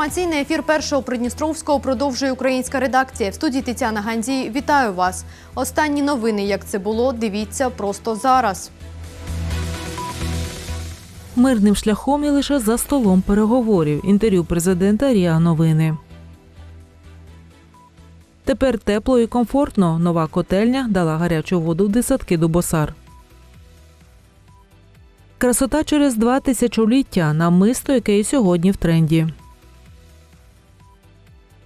Інформаційний ефір першого Придністровського продовжує українська редакція. В студії Тетяна Гандзій. Вітаю вас. Останні новини, як це було, дивіться просто зараз. Мирним шляхом і лише за столом переговорів. Інтерв'ю президента Ріа Новини. Тепер тепло і комфортно. Нова котельня дала гарячу воду в десятки Дубосар. Красота через два тисячоліття намисто, яке і сьогодні в тренді.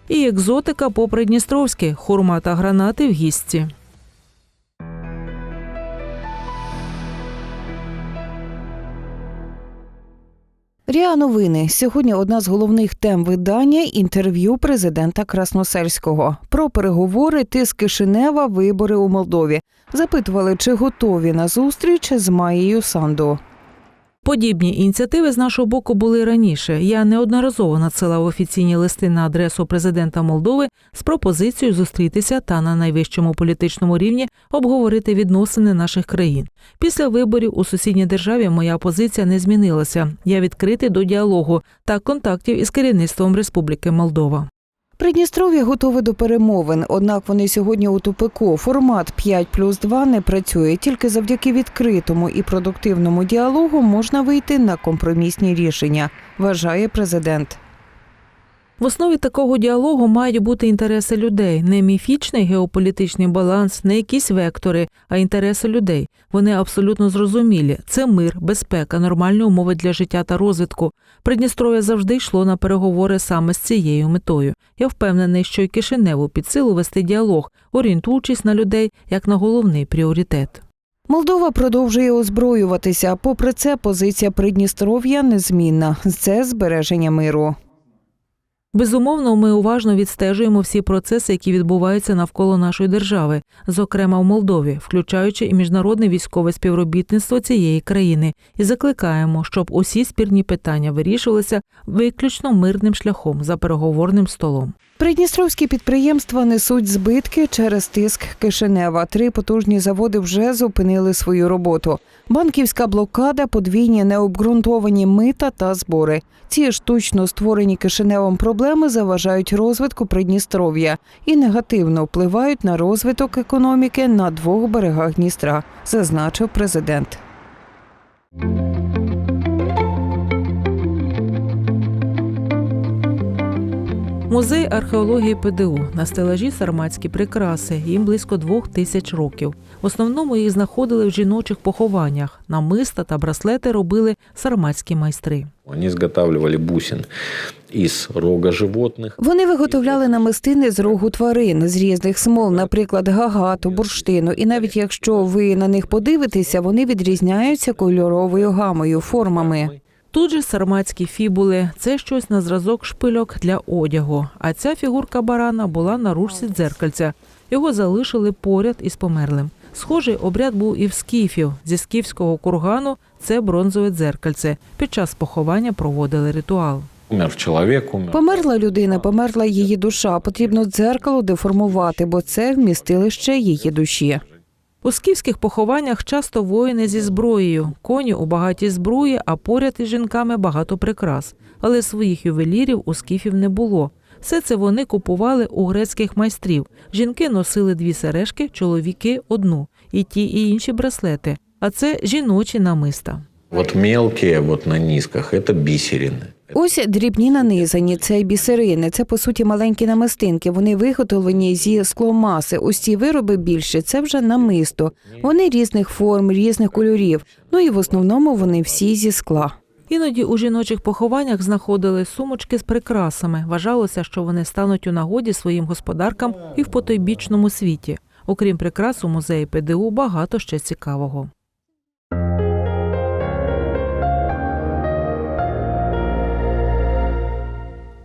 І екзотика по Придністровськи. Хурма та гранати в гістці. Ріа новини сьогодні одна з головних тем видання інтерв'ю президента Красносельського про переговори тиск Кишинева, вибори у Молдові. Запитували, чи готові на зустріч з Маєю Санду. Подібні ініціативи з нашого боку були раніше. Я неодноразово надсилав офіційні листи на адресу президента Молдови з пропозицією зустрітися та на найвищому політичному рівні обговорити відносини наших країн. Після виборів у сусідній державі моя позиція не змінилася. Я відкритий до діалогу та контактів із керівництвом Республіки Молдова. Придністров'я готове до перемовин, однак вони сьогодні у тупику. Формат 5 плюс 2 не працює. Тільки завдяки відкритому і продуктивному діалогу можна вийти на компромісні рішення, вважає президент. В основі такого діалогу мають бути інтереси людей, не міфічний геополітичний баланс, не якісь вектори, а інтереси людей. Вони абсолютно зрозумілі. Це мир, безпека, нормальні умови для життя та розвитку. Придністров'я завжди йшло на переговори саме з цією метою. Я впевнений, що й Кишиневу під силу вести діалог, орієнтуючись на людей як на головний пріоритет. Молдова продовжує озброюватися. Попри це, позиція Придністров'я незмінна. Це збереження миру. Безумовно, ми уважно відстежуємо всі процеси, які відбуваються навколо нашої держави, зокрема в Молдові, включаючи і міжнародне військове співробітництво цієї країни, і закликаємо, щоб усі спірні питання вирішувалися виключно мирним шляхом за переговорним столом. Придністровські підприємства несуть збитки через тиск Кишинева. Три потужні заводи вже зупинили свою роботу. Банківська блокада, подвійні необґрунтовані мита та збори. Ці штучно створені Кишиневом проблеми заважають розвитку Придністров'я і негативно впливають на розвиток економіки на двох берегах Дністра, зазначив президент. Музей археології ПДУ на стелажі сарматські прикраси. Їм близько двох тисяч років. В основному їх знаходили в жіночих похованнях. Намиста та браслети робили сарматські майстри. Они изготавливали бусин из рога животных. Вони виготовляли намистини з рогу тварин з різних смол, наприклад, гагату, бурштину. І навіть якщо ви на них подивитеся, вони відрізняються кольоровою гамою, формами. Тут же сарматські фібули це щось на зразок шпильок для одягу. А ця фігурка барана була на ручці дзеркальця. Його залишили поряд із померлим. Схожий обряд був і в скіфів. Зі скіфського кургану це бронзове дзеркальце. Під час поховання проводили ритуал. Умер человек, умер. Померла людина, померла її душа. Потрібно дзеркало деформувати, бо це вмістилище її душі. У скіфських похованнях часто воїни зі зброєю, коні у багатій зброї, а поряд із жінками багато прикрас. Але своїх ювелірів у скіфів не було. Все це вони купували у грецьких майстрів. Жінки носили дві сережки, чоловіки одну, і ті, і інші браслети. А це жіночі намиста. Вот мелкие вот на низках это бисерины. Ось дрібні нанизані, це бісерини. Це по суті маленькі намистинки. Вони виготовлені зі скломаси. Ось ці вироби більше. Це вже намисто. Вони різних форм, різних кольорів. Ну і в основному вони всі зі скла. Іноді у жіночих похованнях знаходили сумочки з прикрасами. Вважалося, що вони стануть у нагоді своїм господаркам і в потойбічному світі. Окрім прикрас, у музеї ПДУ багато ще цікавого.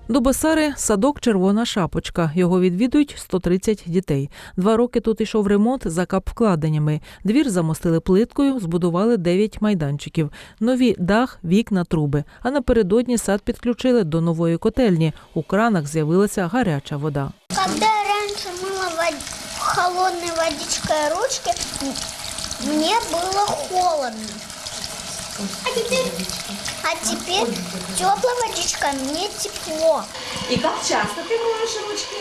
Дубосари – садок Червона шапочка. Його відвідують 130 дітей. Два роки тут йшов ремонт за капвкладеннями. Двір замостили плиткою, збудували 9 майданчиків. Нові дах, вікна, труби. А напередодні сад підключили до нової котельні. У кранах з'явилася гаряча вода. Когда я раньше мыла вод- холодной водичкой ручки, м- мне было холодно. А теперь, а теперь теплая водичка, мне тепло. И как часто ты моешь ручки?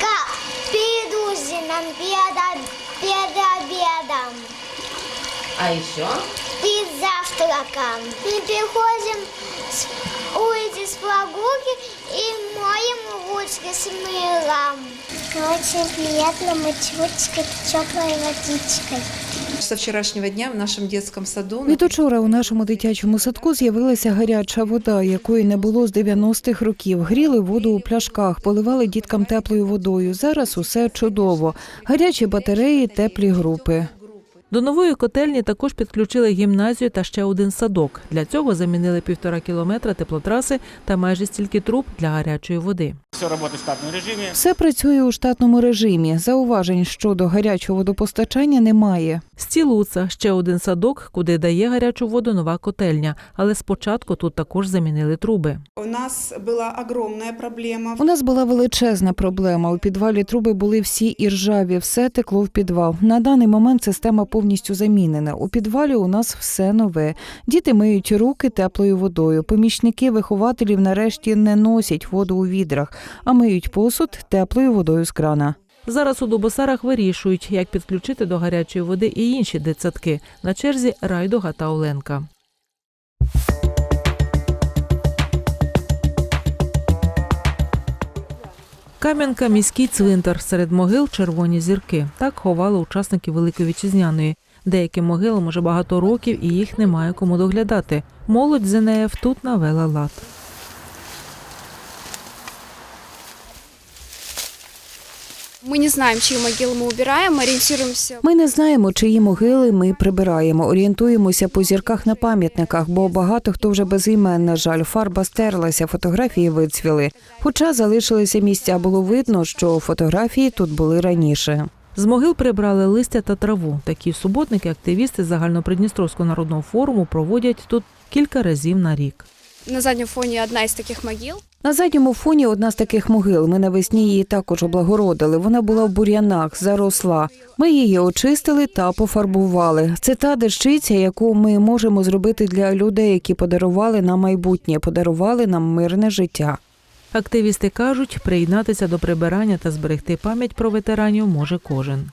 Как перед ужином, перед, об- перед обедом, А еще? перед завтраком. Мы приходим с улицы с прогулки и моем ручки с мылом. Очень приятно мыть ручки теплой водичкой. Со вчорашнього дня в нашому дитячому саду Від учора у нашому дитячому садку з'явилася гаряча вода, якої не було з 90-х років. Гріли воду у пляшках, поливали діткам теплою водою. Зараз усе чудово. Гарячі батареї, теплі групи. До нової котельні також підключили гімназію та ще один садок. Для цього замінили півтора кілометра теплотраси та майже стільки труб для гарячої води. Все работает в штатном режиме. Все працює у штатному режимі. Зауважень щодо гарячого водопостачання немає. Стілуца ще один садок, куди дає гарячу воду нова котельня. Але спочатку тут також замінили труби. У нас была огромная проблема. У нас була величезна проблема. У підвалі труби були всі іржаві, все текло в підвал. На даний момент система повністю замінена. У підвалі у нас все нове. Діти миють руки теплою водою. Помічники вихователів нарешті не носять воду у відрах, а миють посуд теплою водою з крана. Зараз у Дубосарах вирішують, як підключити до гарячої води і інші дитсадки. На черзі Райдуга та Оленка. Кам'янка міський цвинтар. Серед могил червоні зірки. Так ховали учасники Великої Вітчизняної. Деяким могилам уже багато років і їх немає кому доглядати. Молодь ЗНФ тут навела лад. Мы не знаем, чьи могилы мы убираем, мы ориентируемся. Ми не знаємо, чиї могили ми прибираємо. Орієнтуємося по зірках на пам'ятниках, бо багато хто вже без імен, на жаль, фарба стерлася, фотографії вицвіли. Хоча залишилися місця, було видно, що фотографії тут були раніше. З могил прибрали листя та траву. Такі суботники активісти Загальнопридністровського народного форуму проводять тут кілька разів на рік. На заднем фоне одна из таких могил. На задньому фоні одна з таких могил. Ми навесні її також облагородили. Вона була в бур'янах, заросла. Ми її очистили та пофарбували. Це та дещиця, яку ми можемо зробити для людей, які подарували нам майбутнє, подарували нам мирне життя. Активісти кажуть, приєднатися до прибирання та зберегти пам'ять про ветеранів може кожен.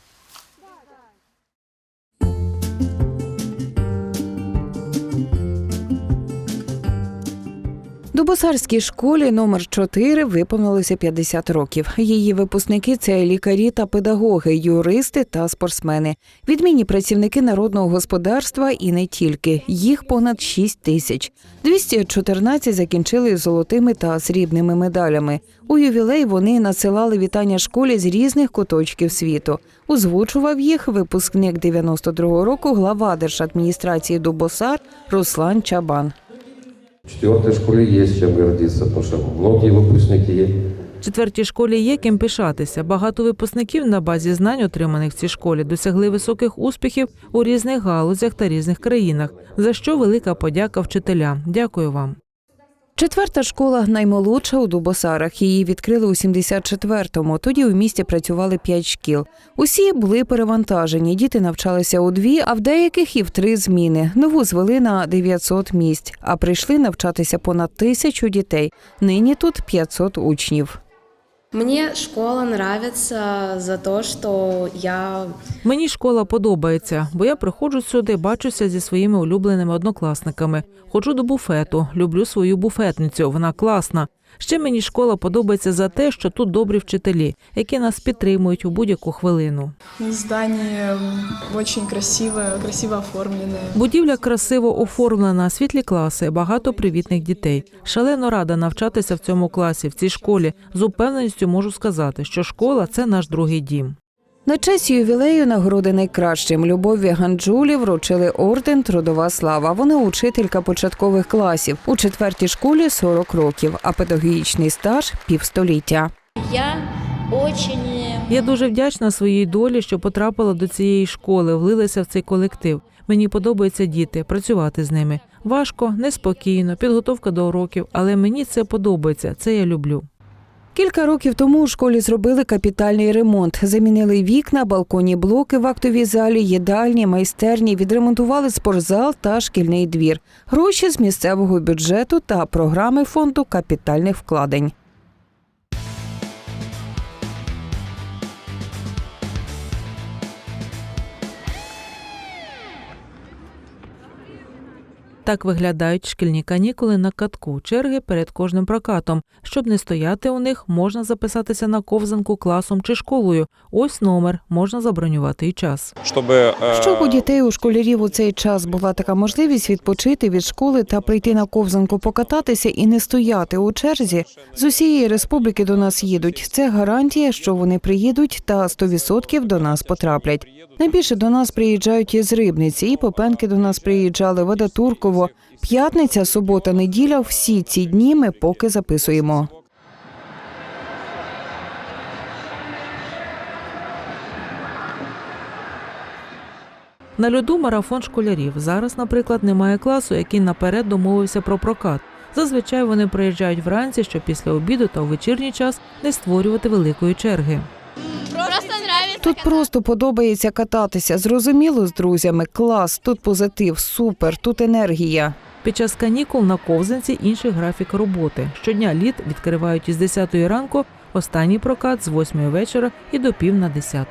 Дубосарській школі номер 4 виповнилося 50 років. Її випускники це лікарі та педагоги, юристи та спортсмени, відмінні працівники народного господарства і не тільки. Їх понад 6 тисяч. 214 закінчили золотими та срібними медалями. У ювілей вони надсилали вітання школі з різних куточків світу. Озвучував їх випускник 92-го року глава держадміністрації Дубосар Руслан Чабан. В четвертой школе есть чем гордиться, потому что многие выпускники Четвертій школі є ким пишатися. Багато випускників на базі знань, отриманих в цій школі, досягли високих успіхів у різних галузях та різних країнах. За що велика подяка вчителям. Дякую вам. Четверта школа наймолодша у Дубосарах. Її відкрили у 74-му. Тоді у місті працювали п'ять шкіл. Усі були перевантажені. Діти навчалися у дві, а в деяких і в три зміни. Нову звели на 900 місць, а прийшли навчатися понад тисячу дітей. Нині тут 500 учнів. Мне школа нравиться за то, що я Мені школа подобається, бо я приходжу сюди, бачуся зі своїми улюбленими однокласниками. Ходжу до буфету, люблю свою буфетницю. Вона класна. Ще мені школа подобається за те, що тут добрі вчителі, які нас підтримують у будь-яку хвилину. Здання очень красиве, красиво оформлене. Будівля красиво оформлена, світлі класи, багато привітних дітей. Шалено рада навчатися в цьому класі, в цій школі. З упевненістю можу сказати, що школа це наш другий дім. На честь ювілею нагороди найкращим Любові Ганджулі вручили орден Трудова слава. Вона учителька початкових класів. У четвертій школі 40 років, а педагогічний стаж півстоліття. Я очень... Я дуже вдячна своїй долі, що потрапила до цієї школи, влилася в цей колектив. Мені подобаються діти, працювати з ними. Важко, неспокійно, підготовка до уроків, але мені це подобається. Це я люблю. Кілька років тому у школі зробили капітальний ремонт. Замінили вікна, балконні блоки в актовій залі, їдальні, майстерні, відремонтували спортзал та шкільний двір. Гроші з місцевого бюджету та програми фонду капітальних вкладень. Так виглядають шкільні канікули на катку, черги перед кожним прокатом. Щоб не стояти у них, можна записатися на ковзанку класом чи школою. Ось номер, можна забронювати і час. Чтобы, э, Щоб у дітей у школярів у цей час була така можливість відпочити від школи та прийти на ковзанку покататися і не стояти у черзі, з усієї республіки до нас їдуть. Це гарантія, що вони приїдуть та 100% до нас потраплять. Найбільше до нас приїжджають із Рибниці, і Попенки до нас приїжджали, Вода Турково. П'ятниця, субота, неділя. Всі ці дні ми поки записуємо. На льоду марафон школярів. Зараз, наприклад, немає класу, який наперед домовився про прокат. Зазвичай вони приїжджають вранці, щоб після обіду та у вечірній час не створювати великої черги. Тут просто подобається кататися. Зрозуміло з друзями. Клас, тут позитив, супер, тут енергія. Під час канікул на ковзанці інший графік роботи. Щодня лід відкривають із 10 ранку, останній прокат з 8 вечора і до пів на 10.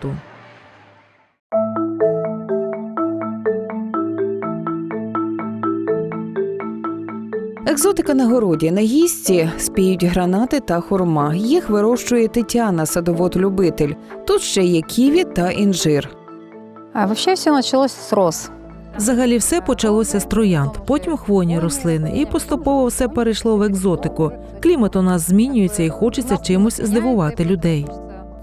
Екзотика на городі на гісті спіють гранати та хурма. Їх вирощує Тетяна, садовод-любитель. Тут ще є ківі та інжир. А вообще все началось с роз. Взагалі все почалося з троянд, потім хвойні рослини, і поступово все перейшло в екзотику. Клімат у нас змінюється і хочеться чимось здивувати людей.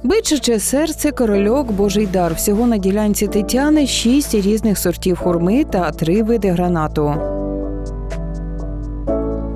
Бичаче серце, корольок, божий дар. Всього на ділянці Тетяни шість різних сортів хурми та три види гранату.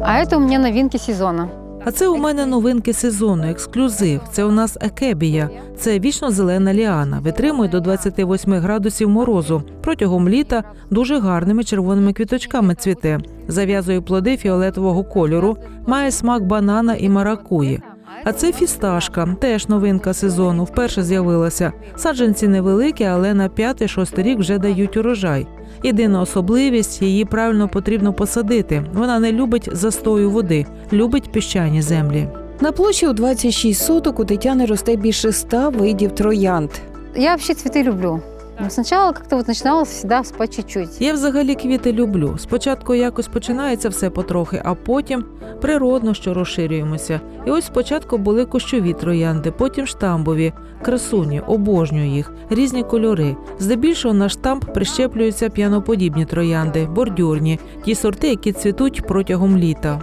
А это у меня новинки сезона. А це у мене новинки сезону, ексклюзив. Це у нас екебія. Це вічно зелена ліана. Витримує до 28 градусів морозу. Протягом літа дуже гарними червоними квіточками цвіте. Зав'язує плоди фіолетового кольору, має смак банана і маракуї. А це фісташка, теж новинка сезону. Вперше з'явилася. Саджанці невеликі, але на п'ятий-шостий рік вже дають урожай. Єдина особливість її правильно потрібно посадити. Вона не любить застою води, любить піщані землі. На площі у 26 соток у Тетяни росте більше ста видів троянд. Я вообще цветы люблю. Но сначала как-то вот начиналось всегда по чуть-чуть. Я взагалі квіти люблю. Спочатку якось починається все потрохи, а потім природно, що розширюємося. І ось спочатку були кущові троянди, потім штамбові, красуні, обожнюю їх, різні кольори. Здебільшого на штамп прищеплюються п'яноподібні троянди, бордюрні, ті сорти, які цвітуть протягом літа.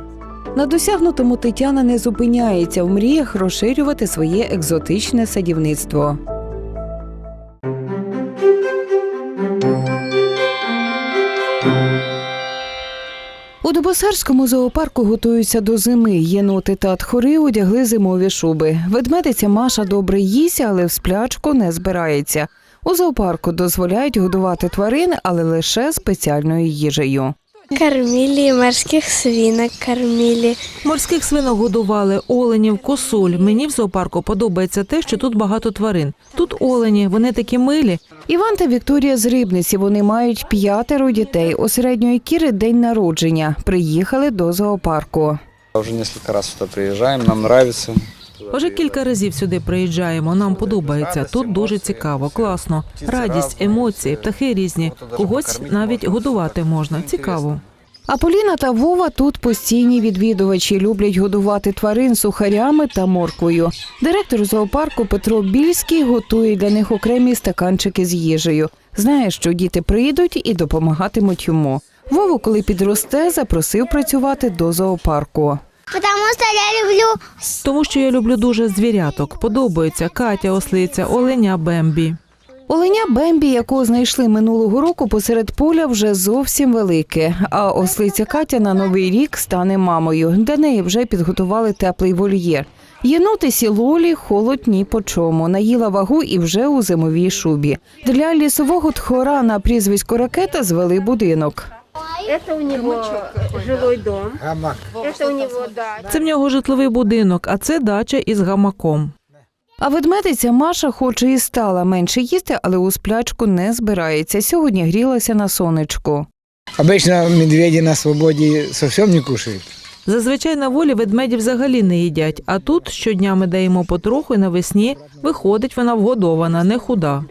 На досягнутому Тетяна не зупиняється в мріях розширювати своє екзотичне садівництво. У Дубосарському зоопарку готуються до зими. Єноти та тхори одягли зимові шуби. Ведмедиця Маша добре їсть, але в сплячку не збирається. У зоопарку дозволяють годувати тварин, але лише спеціальною їжею. Кормили морских свинок, кормили. Морських свинок годували, оленів, косуль. Мені в зоопарку подобається те, що тут багато тварин. Тут олені, вони такі милі. Іван та Вікторія з Рибниці. Вони мають п'ятеро дітей. У середньої кіри день народження. Приїхали до зоопарку. Уже несколько раз сюда приезжаем, нам нравится. Вже кілька разів сюди приїжджаємо. Нам подобається. Тут дуже цікаво, класно. Радість, емоції, птахи різні. Когось навіть годувати можна. Цікаво. А Поліна та Вова тут постійні відвідувачі люблять годувати тварин сухарями та морквою. Директор зоопарку Петро Більський готує для них окремі стаканчики з їжею. Знає, що діти прийдуть і допомагатимуть йому. Вову, коли підросте, запросив працювати до зоопарку. Потому что я люблю Тому що я люблю дуже звіряток. Подобаються Катя, ослиця, оленя, Бембі. Оленя Бембі, якого знайшли минулого року посеред поля, вже зовсім велике. А ослиця Катя на новий рік стане мамою. Для неї вже підготували теплий вольєр. Єнотисі Лолі холод ні по чому. Наїла вагу і вже у зимовій шубі. Для лісового тхора на прізвисько ракета звели будинок. мою Это у него жилой дом. Это у него, да. Це в нього житловий будинок, а це дача із гамаком. А ведмедиця Маша, хоч і стала менше їсти, але у сплячку не збирається. Сьогодні грілася на сонечку. Обычно медведи на свободе совсем не кушают. Зазвичай на волі ведмеді взагалі не їдять, а тут щодня ми даємо потроху і навесні виходить вона вгодована, не худа.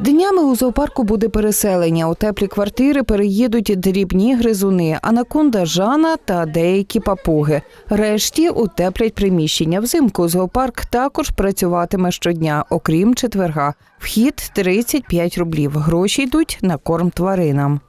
Днями у зоопарку буде переселення. У теплі квартири переїдуть дрібні гризуни, анаконда Жана та деякі папуги. Решті утеплять приміщення. Взимку зоопарк також працюватиме щодня, окрім четверга. Вхід 35 рублів. Гроші йдуть на корм тваринам.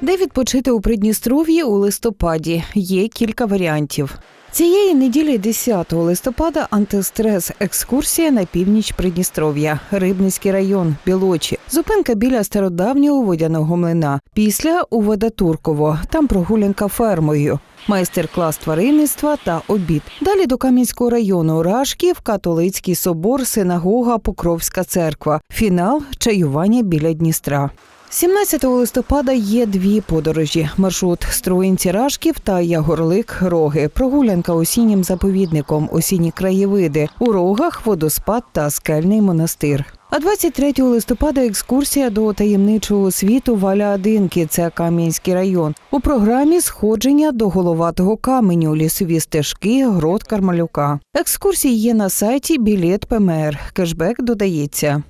Де відпочити у Придністров'ї у листопаді? Є кілька варіантів. Цієї неділі 10 листопада антистрес екскурсія на північ Придністров'я, Рибницький район, Білочі, зупинка біля стародавнього водяного млина. Після у Водотурково, там прогулянка фермою. Майстер-клас тваринництва та обід. Далі до Кам'янського району Рашків, католицький собор, синагога, Покровська церква. Фінал чаювання біля Дністра. 17 листопада є дві подорожі: маршрут Струїнці Рашків та Ягорлик Роги. Прогулянка осіннім заповідником, осінні краєвиди. У рогах водоспад та скельний монастир. А 23 листопада екскурсія до таємничого світу Валя Адинки. Це Кам'янський район. У програмі сходження до головатого каменю, лісові стежки, грот Кармалюка. Екскурсії є на сайті Білет ПМР. Кешбек додається.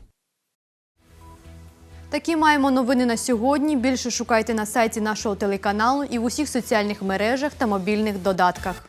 Такі маємо новини на сьогодні. Більше шукайте на сайті нашого телеканалу і в усіх соціальних мережах та мобільних додатках.